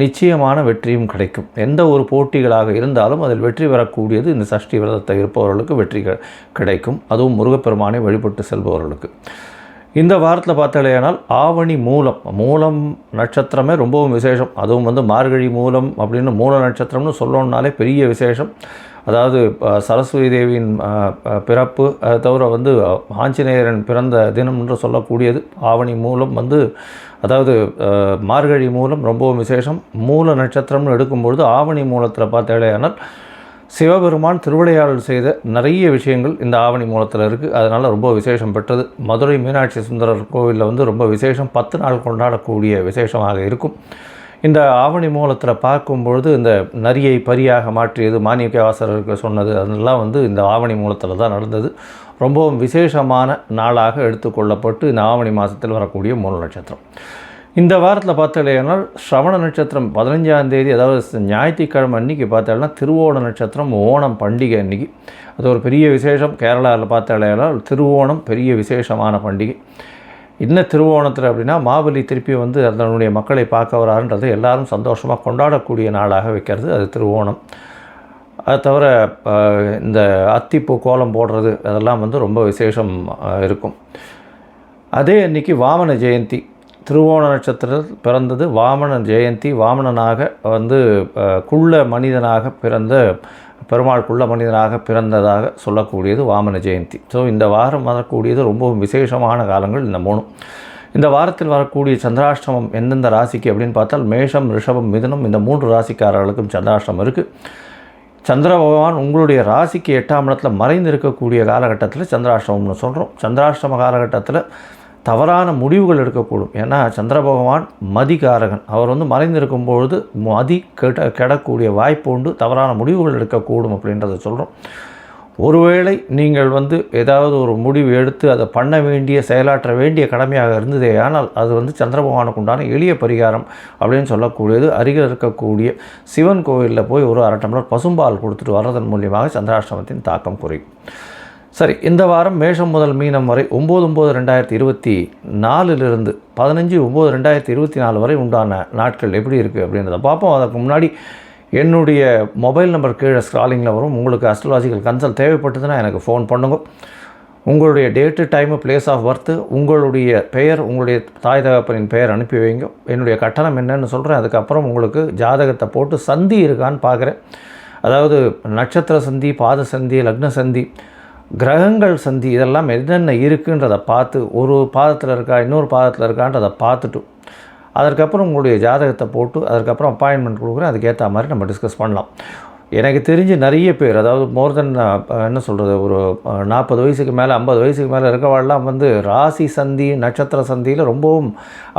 நிச்சயமான வெற்றியும் கிடைக்கும். எந்த ஒரு போட்டிகளாக இருந்தாலும் அதில் வெற்றி பெறக்கூடியது இந்த சஷ்டி விரதத்தை இருப்பவர்களுக்கு வெற்றி கிடைக்கும். அதுவும் முருகப்பெருமானை வழிபட்டு செல்பவர்களுக்கு. இந்த வாரத்தில் பார்த்தாலேயானால் ஆவணி மூலம் மூலம் நட்சத்திரமே ரொம்பவும் விசேஷம். அதுவும் வந்து மார்கழி மூலம் அப்படின்னு மூல நட்சத்திரம்னு சொல்லணுன்னாலே பெரிய விசேஷம். அதாவது சரஸ்வதி தேவியின் பிறப்பு அதை தவிர வந்து ஆஞ்சநேயரன் பிறந்த தினம் என்று சொல்லக்கூடியது ஆவணி மூலம் வந்து அதாவது மார்கழி மூலம் ரொம்பவும் விசேஷம். மூல நட்சத்திரம்னு எடுக்கும்பொழுது ஆவணி மூலத்தில் பார்த்தாலேயானால் சிவபெருமான் திருவிளையாடல் செய்த நிறைய விஷயங்கள் இந்த ஆவணி மூலத்தில் இருக்குது அதனால் ரொம்ப விசேஷம் பெற்றது. மதுரை மீனாட்சி சுந்தரர் கோவிலில் வந்து ரொம்ப விசேஷம். பத்து நாள் கொண்டாடக்கூடிய விசேஷமாக இருக்கும். இந்த ஆவணி மூலத்தில் பார்க்கும்பொழுது இந்த நரியை பரியாக மாற்றியது மாணிக்கவாசகருக்கு சொன்னது அதெல்லாம் வந்து இந்த ஆவணி மூலத்தில் தான் நடந்தது. ரொம்பவும் விசேஷமான நாளாக எடுத்துக்கொள்ளப்பட்டு இந்த ஆவணி மாதத்தில் வரக்கூடிய மூல நட்சத்திரம். இந்த வாரத்தில் பார்த்தாலேனால் ஸ்ரவண நட்சத்திரம் பதினஞ்சாம் தேதி அதாவது ஞாயிற்றுக்கிழமை அன்னைக்கு பார்த்தாலேனா திருவோண நட்சத்திரம் ஓணம் பண்டிகை அன்னைக்கு. அது ஒரு பெரிய விசேஷம். கேரளாவில் பார்த்தாலேனால் திருவோணம் பெரிய விசேஷமான பண்டிகை. என்ன திருவோணத்தில் அப்படின்னா மாபலி திருப்பி வந்து அதனுடைய மக்களை பார்க்க வராருன்றது எல்லாரும் சந்தோஷமாக கொண்டாடக்கூடிய நாளாக வைக்கிறது அது திருவோணம். அது தவிர இந்த அத்திப்பூ கோலம் போடுறது அதெல்லாம் வந்து ரொம்ப விசேஷம் இருக்கும். அதே அன்னைக்கு வாமன ஜெயந்தி திருவோண நட்சத்திரத்தில் பிறந்தது வாமன ஜெயந்தி. வாமனனாக வந்து குள்ள மனிதனாக பிறந்த பெருமாள் குள்ள மனிதனாக பிறந்ததாக சொல்லக்கூடியது வாமன ஜெயந்தி. ஸோ இந்த வாரம் வரக்கூடியது ரொம்பவும் விசேஷமான காலங்கள் இந்த மூணும். இந்த வாரத்தில் வரக்கூடிய சந்திராஷ்டமம் எந்தெந்த ராசிக்கு அப்படின்னு பார்த்தால் மேஷம் ரிஷபம் மிதனம் இந்த மூன்று ராசிக்காரர்களுக்கும் சந்திராஷ்டமம் இருக்குது சந்திர பகவான் உங்களுடைய ராசிக்கு எட்டாம் இடத்துல மறைந்து இருக்கக்கூடிய காலகட்டத்தில் சந்திராஷ்டமம்னு சொல்கிறோம் சந்திராஷ்டம காலகட்டத்தில் தவறான முடிவுகள் எடுக்கக்கூடும். ஏன்னா சந்திர பகவான் மதிகாரகன். அவர் வந்து மறைந்திருக்கும் பொழுது மதி கெட கெடக்கூடிய வாய்ப்பு உண்டு. தவறான முடிவுகள் எடுக்கக்கூடும் அப்படின்றத சொல்கிறோம் ஒருவேளை நீங்கள் வந்து ஏதாவது ஒரு முடிவு எடுத்து அதை பண்ண வேண்டிய செயலாற்ற வேண்டிய கடமையாக இருந்ததே ஆனால் அது வந்து சந்திர பகவானுக்கு உண்டான எளிய பரிகாரம் அப்படின்னு சொல்லக்கூடியது. அருகில் இருக்கக்கூடிய சிவன் கோவிலில் போய் ஒரு அரை டம்ளர் பசும்பால் கொடுத்துட்டு வர்றதன் மூலியமாக சந்திராஷ்டமத்தின் தாக்கம் குறையும். சரி இந்த வாரம் மேஷம் முதல் மீனம் வரை ஒம்பது ஒம்பது ரெண்டாயிரத்தி இருபத்தி நாலுலேருந்து பதினஞ்சு ஒம்பது ரெண்டாயிரத்தி இருபத்தி நாலு வரை உண்டான நாட்கள் எப்படி இருக்குது அப்படின்றத பார்ப்போம். அதற்கு முன்னாடி என்னுடைய மொபைல் நம்பர் கீழே ஸ்க்ராலிங்கில் வரும். உங்களுக்கு அஸ்ட்ராலஜிக்கல் கன்சல்ட் தேவைப்பட்டதுன்னா எனக்கு ஃபோன் பண்ணுங்க. உங்களுடைய date time place of birth உங்களுடைய பெயர் உங்களுடைய தாய் தகப்பனின் பெயர் அனுப்பி வைங்க. என்னுடைய கட்டணம் என்னன்னு சொல்கிறேன் அதுக்கப்புறம் உங்களுக்கு ஜாதகத்தை போட்டு சந்தி இருக்கான்னு பார்க்குறேன். அதாவது நட்சத்திர சந்தி பாத சந்தி லக்ன சந்தி கிரகங்கள் சந்தி இதெல்லாம் என்னென்ன இருக்குன்றதை பார்த்து ஒரு பாதத்தில் இருக்கா இன்னொரு பாதத்தில் இருக்கான்றதை பார்த்துட்டு அதற்கப்புறம் உங்களுடைய ஜாதகத்தை போட்டு அதுக்கப்புறம் அப்பாயின்மெண்ட் கொடுக்குறேன் அதுக்கேற்ற மாதிரி நம்ம டிஸ்கஸ் பண்ணலாம். எனக்கு தெரிஞ்சு நிறைய பேர் அதாவது மோர் தென் என்ன சொல்கிறது ஒரு நாற்பது வயசுக்கு மேலே ஐம்பது வயசுக்கு மேலே இருக்கவாள்லாம் வந்து ராசி சந்தி நட்சத்திர சந்தியில் ரொம்பவும்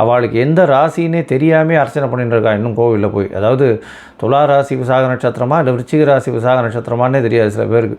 அவளுக்கு எந்த ராசின்னே தெரியாமே அர்ச்சனை பண்ணிட்டு இருக்கா இன்னும் கோவிலில் போய். அதாவது துலா ராசி விசாக நட்சத்திரமா இல்லை விருச்சிக ராசி விசாக நட்சத்திரமானே தெரியாது சில பேருக்கு.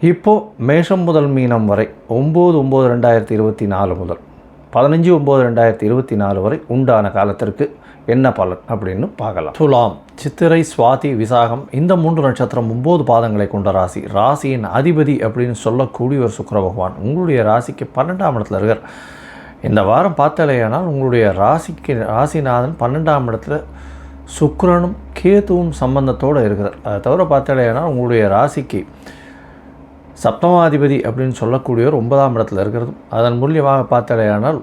இப்போது மேஷம் முதல் மீனம் வரை ஒம்பது ஒம்பது ரெண்டாயிரத்தி இருபத்தி நாலு முதல் பதினஞ்சு ஒம்பது ரெண்டாயிரத்தி இருபத்தி நாலு வரை உண்டான காலத்திற்கு என்ன பலன் அப்படின்னு பார்க்கலாம். துலாம் சித்திரை சுவாதி விசாகம் இந்த மூன்று நட்சத்திரம் ஒம்பது பாதங்களை கொண்ட ராசி ராசியின் அதிபதி அப்படின்னு சொல்லக்கூடிய ஒரு சுக்கிர பகவான். உங்களுடைய ராசிக்கு பன்னெண்டாம் இடத்துல இருக்கார். இந்த வாரம் பார்த்தாலேயானால் உங்களுடைய ராசிக்கு ராசிநாதன் பன்னெண்டாம் இடத்துல சுக்கரனும் கேதுவும் சம்பந்தத்தோடு இருக்கிறார். அதை தவிர பார்த்தாலேயானால் உங்களுடைய ராசிக்கு சப்தமாதிபதி அப்படின்னு சொல்லக்கூடியவர் ஒன்பதாம் இடத்துல இருக்கிறதும் அதன் மூலியமாக பார்த்தடையானால்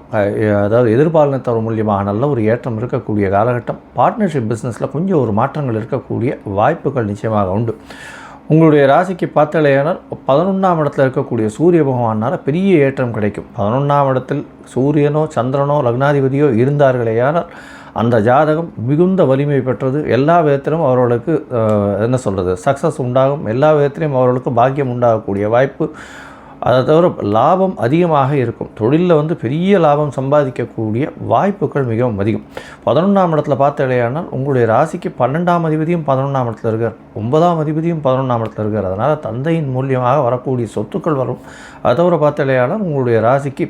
அதாவது எதிர்பாலினத்தவர் மூலியமாக நல்ல ஒரு ஏற்றம் இருக்கக்கூடிய காலகட்டம். பார்ட்னர்ஷிப் பிஸ்னஸில் கொஞ்சம் ஒரு மாற்றங்கள் இருக்கக்கூடிய வாய்ப்புகள் நிச்சயமாக உண்டு. உங்களுடைய ராசிக்கு பார்த்தலையானால் பதினொன்றாம் இடத்துல இருக்கக்கூடிய சூரிய பகவானால் பெரிய ஏற்றம் கிடைக்கும். பதினொன்றாம் இடத்தில் சூரியனோ சந்திரனோ லக்னாதிபதியோ இருந்தார்களேயானால் அந்த ஜாதகம் மிகுந்த வலிமை பெற்றது. எல்லா விதத்திலும் அவர்களுக்கு என்ன சொல்கிறது சக்ஸஸ் உண்டாகும். எல்லா விதத்திலையும் அவர்களுக்கு பாக்கியம் உண்டாகக்கூடிய வாய்ப்பு. அதை தவிர லாபம் அதிகமாக இருக்கும். தொழிலில் வந்து பெரிய லாபம் சம்பாதிக்கக்கூடிய வாய்ப்புகள் மிகவும் அதிகம். பதினொன்றாம் இடத்துல பார்த்தாலேயானால் உங்களுடைய ராசிக்கு பன்னெண்டாம் அதிபதியும் பதினொன்றாம் இடத்துல இருக்கார். ஒன்பதாம் அதிபதியும் பதினொன்றாம் இடத்துல இருக்கார். அதனால் தந்தையின் மூலியமாக வரக்கூடிய சொத்துக்கள் வரும். அதை தவிர பார்த்தாலேயானால் உங்களுடைய ராசிக்கு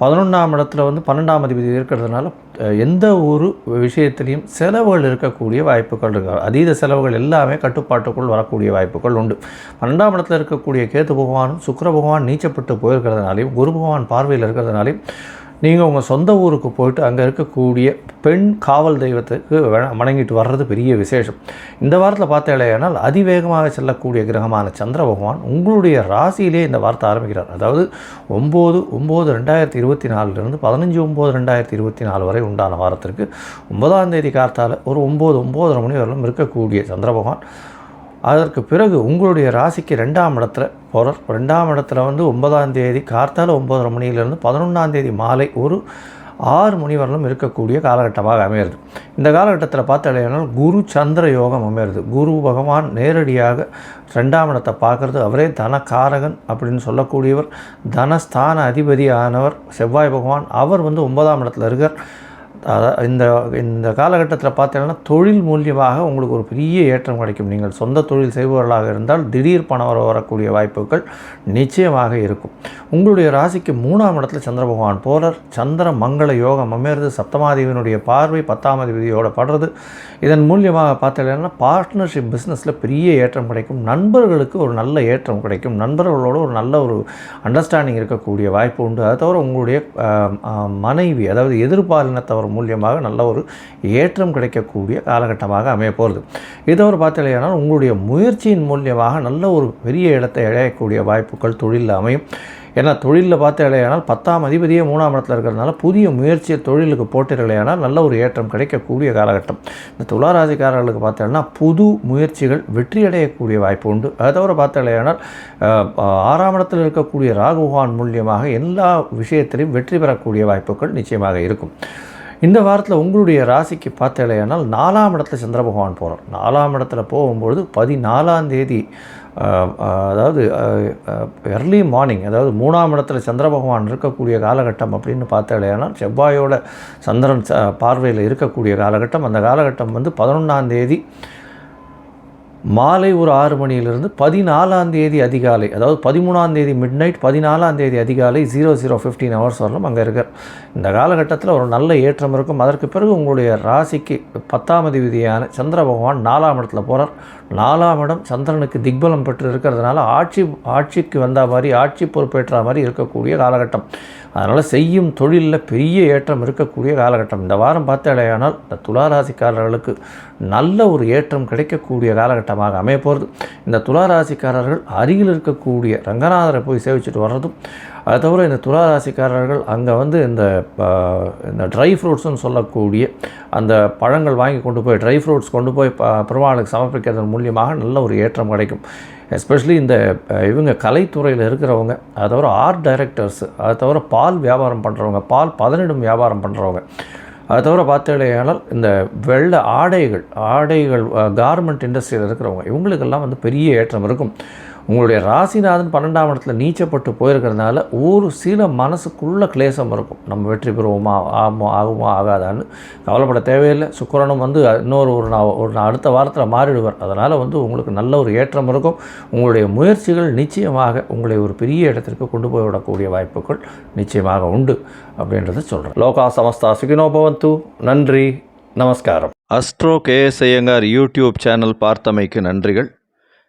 பதினொன்றாம் இடத்துல வந்து பன்னெண்டாம் அதிபதி இருக்கிறதுனால எந்த ஒரு விஷயத்திலையும் செலவுகள் இருக்கக்கூடிய வாய்ப்புகள் இருக்கு? அதீத செலவுகள் எல்லாமே கட்டுப்பாட்டுக்குள் வரக்கூடிய வாய்ப்புகள் உண்டு. பன்னெண்டாம் இடத்துல இருக்கக்கூடிய கேத்து பகவானும் சுக்கர பகவான் நீச்சப்பட்டு போயிருக்கிறதுனாலையும் குரு பகவான் பார்வையில் இருக்கிறதுனாலையும் நீங்கள் உங்கள் சொந்த ஊருக்கு போயிட்டு அங்கே இருக்கக்கூடிய பெண் காவல் தெய்வத்துக்கு வணங்கிட்டு வர்றது பெரிய விசேஷம். இந்த வாரத்தில் பார்த்தேனால் அதிவேகமாக செல்லக்கூடிய கிரகமான சந்திர பகவான் உங்களுடைய ராசியிலே இந்த வார்த்தை ஆரம்பிக்கிறார். அதாவது ஒம்பது ஒம்பது ரெண்டாயிரத்தி இருபத்தி நாலுலேருந்து பதினஞ்சு ஒம்பது ரெண்டாயிரத்தி இருபத்தி நாலு வரை உண்டான வாரத்திற்கு ஒன்பதாம் தேதி கார்த்தால ஒரு ஒம்பது ஒம்போதரை மணி வரலும் இருக்கக்கூடிய சந்திர பகவான். அதற்கு பிறகு உங்களுடைய ராசிக்கு ரெண்டாம் இடத்துல போகிறார் ரெண்டாம் இடத்துல வந்து ஒன்பதாம் தேதி கார்த்தால ஒம்பதரை மணியிலேருந்து பதினொன்றாம் தேதி மாலை ஒரு ஆறு மணி வரலும் இருக்கக்கூடிய காலகட்டமாக அமையிறது. இந்த காலகட்டத்தில் பார்த்தாலேனால் குரு சந்திர யோகம் அமையிறது. குரு பகவான் நேரடியாக ரெண்டாம் இடத்தை பார்க்குறது. அவரே தனக்காரகன் அப்படின்னு சொல்லக்கூடியவர் தனஸ்தான அதிபதியானவர் செவ்வாய் பகவான். அவர் வந்து ஒன்பதாம் இடத்துல இருக்கார். இந்த இந்த காலகட்டத்தில் பார்த்தீங்கன்னா தொழில் மூலியமாக உங்களுக்கு ஒரு பெரிய ஏற்றம் கிடைக்கும். நீங்கள் சொந்த தொழில் செய்பவர்களாக இருந்தால் திடீர் பணம் வர வரக்கூடிய வாய்ப்புகள் நிச்சயமாக இருக்கும். உங்களுடைய ராசிக்கு மூணாம் இடத்துல சந்திர பகவான் போலர் சந்திர மங்கள யோகம் அமர்ந்து சப்தமாதிபதியினுடைய பார்வை பத்தாம் அதிபதியோட படுறது. இதன் மூலியமாக பார்த்தீங்கன்னா பார்ட்னர்ஷிப் பிஸ்னஸில் பெரிய ஏற்றம் கிடைக்கும். நண்பர்களுக்கு ஒரு நல்ல ஏற்றம் கிடைக்கும். நண்பர்களோட ஒரு நல்ல ஒரு அண்டர்ஸ்டாண்டிங் இருக்கக்கூடிய வாய்ப்பு உண்டு. அதை தவிர உங்களுடைய மனைவி அதாவது எதிர்பாலினத்தவர் மூலியமாக நல்ல ஒரு ஏற்றம் கிடைக்கக்கூடிய காலகட்டமாக அமைய போகிறது. இதை ஒரு பார்த்தீங்கன்னா உங்களுடைய முயற்சியின் மூலியமாக நல்ல ஒரு பெரிய இடத்தை அடையக்கூடிய வாய்ப்புகள் தொழிலில் அமையும். ஏன்னா தொழிலில் பார்த்து இல்லையானால் பத்தாம் அதிபதியே மூணாம் இடத்துல இருக்கிறதுனால புதிய முயற்சியை தொழிலுக்கு போட்டிருக்கலையானால் நல்ல ஒரு ஏற்றம் கிடைக்கக்கூடிய காலகட்டம். இந்த துளாராசிக்காரர்களுக்கு பார்த்தோம்னா புது முயற்சிகள் வெற்றி அடையக்கூடிய வாய்ப்பு உண்டு. அதை தவிர பார்த்து இல்லையானால் ஆறாம் இடத்தில் இருக்கக்கூடிய ராகுகான் மூலியமாக எல்லா விஷயத்திலையும் வெற்றி பெறக்கூடிய வாய்ப்புகள் நிச்சயமாக இருக்கும். இந்த வாரத்தில் உங்களுடைய ராசிக்கு பார்த்தலையானால் நாலாம் இடத்துல சந்திர பகவான் போகிறார் நாலாம் இடத்துல போகும்பொழுது பதினாலாம் தேதி அதாவது எர்லி மார்னிங் அதாவது மூணாம் இடத்துல சந்திர பகவான் இருக்கக்கூடிய காலகட்டம் அப்படின்னு பார்த்தேலையானால் செவ்வாயோட சந்திரன் ச- பார்வையில் இருக்கக்கூடிய காலகட்டம். அந்த காலகட்டம் வந்து பதினொன்றாம் தேதி மாலை ஒரு ஆறு மணியிலிருந்து பதினாலாம் தேதி அதிகாலை அதாவது பதிமூணாம் தேதி மிட் நைட் பதினாலாம் தேதி அதிகாலை ஜீரோ ஜீரோ ஃபிஃப்டீன் ஹவர்ஸ் வரலும் அங்கே இருக்கார் இந்த காலகட்டத்தில் ஒரு நல்ல ஏற்றம் இருக்கும். அதற்கு பிறகு உங்களுடைய ராசிக்கு பத்தாம் அதிபதியான சந்திர பகவான் நாலாம் இடத்துல போகிறார் நாலாம் இடம் சந்திரனுக்கு திக்பலம் பெற்று இருக்கிறதுனால ஆட்சி ஆட்சிக்கு வந்த மாதிரி ஆட்சி பொறுப்பேற்ற மாதிரி இருக்கக்கூடிய காலகட்டம். அதனால் செய்யும் தொழிலில் பெரிய ஏற்றம் இருக்கக்கூடிய காலகட்டம். இந்த வாரம் பார்த்தாலேயானால் இந்த துளாராசிக்காரர்களுக்கு நல்ல ஒரு ஏற்றம் கிடைக்கக்கூடிய காலகட்டம். காலமாக அமைய போகிறது இந்த துளாராசிக்காரர்கள் அருகில் இருக்கக்கூடிய ரங்கநாதரை போய் சேவிச்சுட்டு வர்றதும் அது தவிர இந்த துளாராசிக்காரர்கள் அங்கே வந்து இந்த இந்த ட்ரை ஃப்ரூட்ஸ்னு சொல்லக்கூடிய அந்த பழங்கள் வாங்கி கொண்டு போய் ட்ரை ஃப்ரூட்ஸ் கொண்டு போய் பெருமாளுக்கு சமர்ப்பிக்கிறதன் மூலியமாக நல்ல ஒரு ஏற்றம் கிடைக்கும். எஸ்பெஷலி இந்த இவங்க கலைத்துறையில் இருக்கிறவங்க அது தவிர ஆர்ட் டைரக்டர்ஸ் அது தவிர பால் வியாபாரம் பண்ணுறவங்க பால் பதனிடும் வியாபாரம் பண்ணுறவங்க அது தவிர பார்த்தீங்கன்னா இந்த வெள்ளை ஆடைகள் ஆடைகள் கார்மெண்ட் இண்டஸ்ட்ரியில் இருக்கிறவங்க இவங்களுக்கெல்லாம் வந்து பெரிய ஏற்றம் இருக்கும். உங்களுடைய ராசிநாதன் பன்னெண்டாம் இடத்துல நீச்சப்பட்டு போயிருக்கிறதுனால ஒரு சில மனசுக்குள்ளே கிளேசம் இருக்கும். நம்ம வெற்றி பெறுவோமா ஆகுமா ஆகுமா ஆகாதான்னு கவலைப்பட தேவையில்லை. சுக்கரனும் வந்து இன்னொரு ஒரு நான் ஒரு நான் அடுத்த வாரத்தில் மாறிடுவார். அதனால் வந்து உங்களுக்கு நல்ல ஒரு ஏற்றம் இருக்கும். உங்களுடைய முயற்சிகள் நிச்சயமாக உங்களை ஒரு பெரிய இடத்திற்கு கொண்டு போய் விடக்கூடிய வாய்ப்புகள் நிச்சயமாக உண்டு அப்படின்றத சொல்கிறேன் லோகா சமஸ்தா சுகினோபவந்து நன்றி. நமஸ்காரம். Astro KS Iyengar YouTube channel பார்த்தமைக்கு நன்றிகள்.